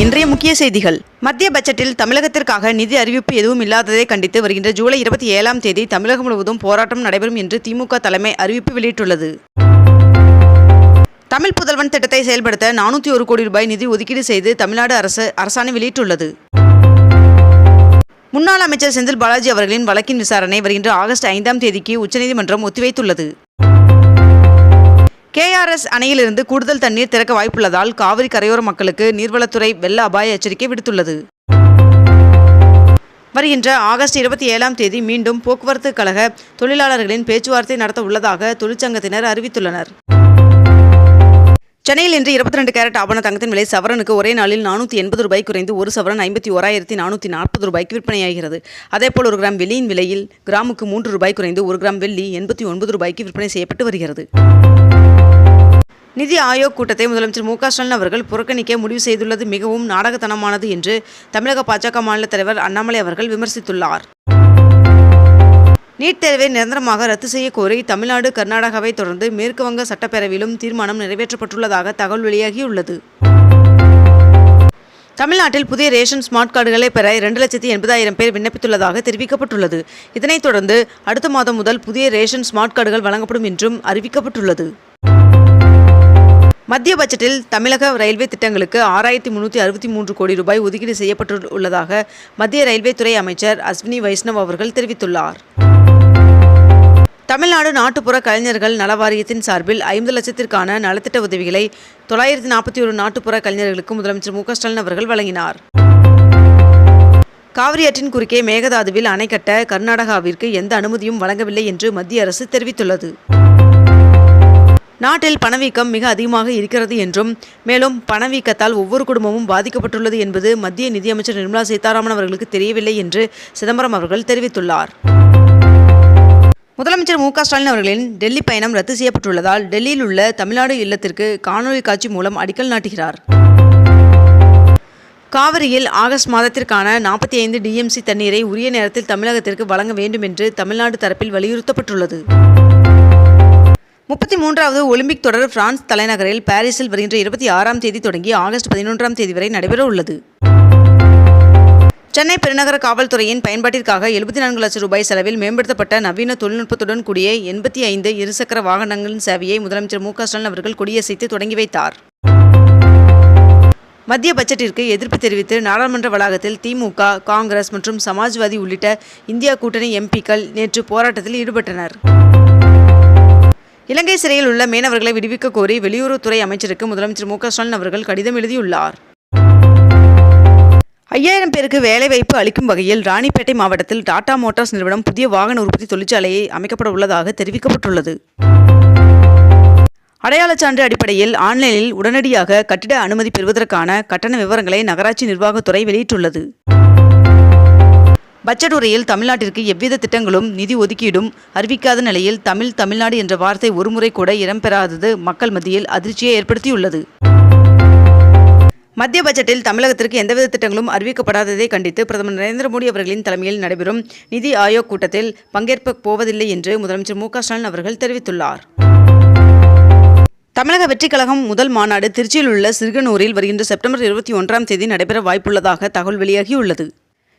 இன்றைய முக்கிய செய்திகள். மத்திய பட்ஜெட்டில் தமிழகத்திற்காக நிதி அறிவிப்பு எதுவும் இல்லாததை கண்டித்து வருகின்ற ஜூலை இருபத்தி ஏழாம் தேதி தமிழகம் முழுவதும் போராட்டம் நடைபெறும் என்று திமுக தலைமை அறிவிப்பு வெளியிட்டுள்ளது. தமிழ் புதல்வன் திட்டத்தை செயல்படுத்த நானூற்றி ஒரு கோடி ரூபாய் நிதி ஒதுக்கீடு செய்து தமிழ்நாடு அரசு அரசாணை வெளியிட்டுள்ளது. முன்னாள் அமைச்சர் செந்தில் பாலாஜி அவர்களின் வழக்கின் விசாரணை வருகின்ற ஆகஸ்ட் ஐந்தாம் தேதிக்கு உச்சநீதிமன்றம் ஒத்திவைத்துள்ளது. கேஆர்எஸ் அணையிலிருந்து கூடுதல் தண்ணீர் திறக்க வாய்ப்புள்ளதால் காவிரி கரையோர மக்களுக்கு நீர்வளத்துறை வெள்ள அபாய எச்சரிக்கை விடுத்துள்ளது. வருகின்ற ஆகஸ்ட் இருபத்தி ஏழாம் தேதி மீண்டும் போக்குவரத்து கழக தொழிலாளர்களின் பேச்சுவார்த்தை நடத்த உள்ளதாக தொழிற்சங்கத்தினர் அறிவித்துள்ளனர். சென்னையில் இன்று இருபத்தி ரெண்டு கேரட் ஆபண தங்கத்தின் விலை சவரனுக்கு ஒரே நாளில் நானூற்றி எண்பது ரூபாய் குறைந்து ஒரு சவரன் ஐம்பத்தி ஓராயிரத்தி நானூற்றி நாற்பது ரூபாய்க்கு விற்பனையாகிறது. அதேபோல் ஒரு கிராம் வெள்ளியின் விலையில் கிராமுக்கு மூன்று ரூபாய் குறைந்து ஒரு கிராம் வெள்ளி எண்பத்தி ஒன்பது ரூபாய்க்கு விற்பனை செய்யப்பட்டு வருகிறது. நிதி ஆயோக் கூட்டத்தை முதலமைச்சர் மு க ஸ்டாலின் அவர்கள் புறக்கணிக்க முடிவு செய்துள்ளது. மிகவும் நாடகத்தனமானது என்று தமிழக பாஜக மாநில தலைவர் அண்ணாமலை அவர்கள் விமர்சித்துள்ளார். நீட் தேர்வை நிரந்தரமாக ரத்து செய்ய கோரி தமிழ்நாடு கர்நாடகாவை தொடர்ந்து மேற்கு வங்க சட்டப்பேரவையிலும் தீர்மானம் நிறைவேற்றப்பட்டுள்ளதாக தகவல் வெளியாகியுள்ளது. தமிழ்நாட்டில் புதிய ரேஷன் ஸ்மார்ட் கார்டுகளை பெற இரண்டு லட்சத்தி எண்பதாயிரம் பேர் விண்ணப்பித்துள்ளதாக தெரிவிக்கப்பட்டுள்ளது. இதனைத் தொடர்ந்து அடுத்த மாதம் முதல் புதிய ரேஷன் ஸ்மார்ட் கார்டுகள் வழங்கப்படும் என்றும் அறிவிக்கப்பட்டுள்ளது. மத்திய பட்ஜெட்டில் தமிழக ரயில்வே திட்டங்களுக்கு ஆறாயிரத்தி முன்னூற்றி அறுபத்தி மூன்று கோடி ரூபாய் ஒதுக்கீடு செய்யப்பட்டுள்ளதாக மத்திய ரயில்வே துறை அமைச்சர் அஸ்வினி வைஷ்ணவ் அவர்கள் தெரிவித்துள்ளார். தமிழ்நாடு நாட்டுப்புற கலைஞர்கள் நல வாரியத்தின் சார்பில் ஐம்பது லட்சத்திற்கான நலத்திட்ட உதவிகளை தொள்ளாயிரத்தி நாற்பத்தி ஒரு நாட்டுப்புற கலைஞர்களுக்கு முதலமைச்சர் மு ஸ்டாலின் அவர்கள் வழங்கினார். காவிரியாற்றின் குறுக்கே மேகதாதுவில் அணை கட்ட கர்நாடகாவிற்கு எந்த அனுமதியும் வழங்கவில்லை என்று மத்திய அரசு தெரிவித்துள்ளது. நாட்டில் பணவீக்கம் மிக அதிகமாக இருக்கிறது என்றும் மேலும் பணவீக்கத்தால் ஒவ்வொரு குடும்பமும் பாதிக்கப்பட்டுள்ளது என்பது மத்திய நிதியமைச்சர் நிர்மலா சீதாராமன் அவர்களுக்கு தெரியவில்லை என்று சிதம்பரம் அவர்கள் தெரிவித்துள்ளார். முதலமைச்சர் மு க ஸ்டாலின் அவர்களின் டெல்லி பயணம் ரத்து செய்யப்பட்டுள்ளதால் டெல்லியில் உள்ள தமிழ்நாடு இல்லத்திற்கு காணொலி காட்சி மூலம் அடிக்கல் நாட்டுகிறார். காவிரியில் ஆகஸ்ட் மாதத்திற்கான நாற்பத்தி ஐந்து டிஎம்சி தண்ணீரை உரிய நேரத்தில் தமிழகத்திற்கு வழங்க வேண்டும் என்று தமிழ்நாடு தரப்பில் வலியுறுத்தப்பட்டுள்ளது. முப்பத்தி மூன்றாவது ஒலிம்பிக் தொடர் பிரான்ஸ் தலைநகரில் பாரிஸில் வருகின்ற இருபத்தி ஆறாம் தேதி தொடங்கி ஆகஸ்ட் பதினொன்றாம் தேதி வரை நடைபெற உள்ளது சென்னை பெருநகர காவல்துறையின் பயன்பாட்டிற்காக எழுபத்தி நான்கு லட்சம் ரூபாய் செலவில் மேம்படுத்தப்பட்ட நவீன தொழில்நுட்பத்துடன் கூடிய எண்பத்தி ஐந்து இருசக்கர வாகனங்களின் சேவையை முதலமைச்சர் மு க ஸ்டாலின் அவர்கள் கொடியசைத்து தொடங்கி வைத்தார். மத்திய பட்ஜெட்டிற்கு எதிர்ப்பு தெரிவித்து நாடாளுமன்ற வளாகத்தில் திமுக காங்கிரஸ் மற்றும் சமாஜ்வாதி உள்ளிட்ட இந்தியா கூட்டணி எம்பிக்கள் நேற்று போராட்டத்தில் ஈடுபட்டனர். இலங்கை சிறையில் உள்ள மீனவர்களை விடுவிக்க கோரி வெளியுறவுத்துறை அமைச்சருக்கு முதலமைச்சர் மு ஸ்டாலின் அவர்கள் கடிதம் எழுதியுள்ளார். ஐயாயிரம் பேருக்கு வேலைவாய்ப்பு அளிக்கும் வகையில் ராணிப்பேட்டை மாவட்டத்தில் டாடா மோட்டார்ஸ் நிறுவனம் புதிய வாகன உற்பத்தி தொழிற்சாலையை அமைக்கப்பட உள்ளதாக தெரிவிக்கப்பட்டுள்ளது. அடையாளச் சான்று அடிப்படையில் ஆன்லைனில் உடனடியாக கட்டிட அனுமதி பெறுவதற்கான கட்டண விவரங்களை நகராட்சி நிர்வாகத்துறை வெளியிட்டுள்ளது. பட்ஜெட் உரையில் தமிழ்நாட்டிற்கு எவ்வித திட்டங்களும் நிதி ஒதுக்கீடும் அறிவிக்காத நிலையில் தமிழ் தமிழ்நாடு என்ற வார்த்தை ஒருமுறை கூட இடம்பெறாதது மக்கள் மத்தியில் அதிர்ச்சியை ஏற்படுத்தியுள்ளது. மத்திய பட்ஜெட்டில் தமிழகத்திற்கு எந்தவித திட்டங்களும் அறிவிக்கப்படாததை கண்டித்து பிரதமர் நரேந்திர மோடி அவர்களின் தலைமையில் நடைபெறும் நிதி ஆயோக் கூட்டத்தில் பங்கேற்கப் போவதில்லை என்று முதலமைச்சர் மு ஸ்டாலின் அவர்கள் தெரிவித்துள்ளார். தமிழக வெற்றிக் கழகம் முதல் மாநாடு திருச்சியில் உள்ள சிறுகனூரில் வருகின்ற செப்டம்பர் இருபத்தி ஒன்றாம் தேதி நடைபெற வாய்ப்புள்ளதாக தகவல் வெளியாகியுள்ளது.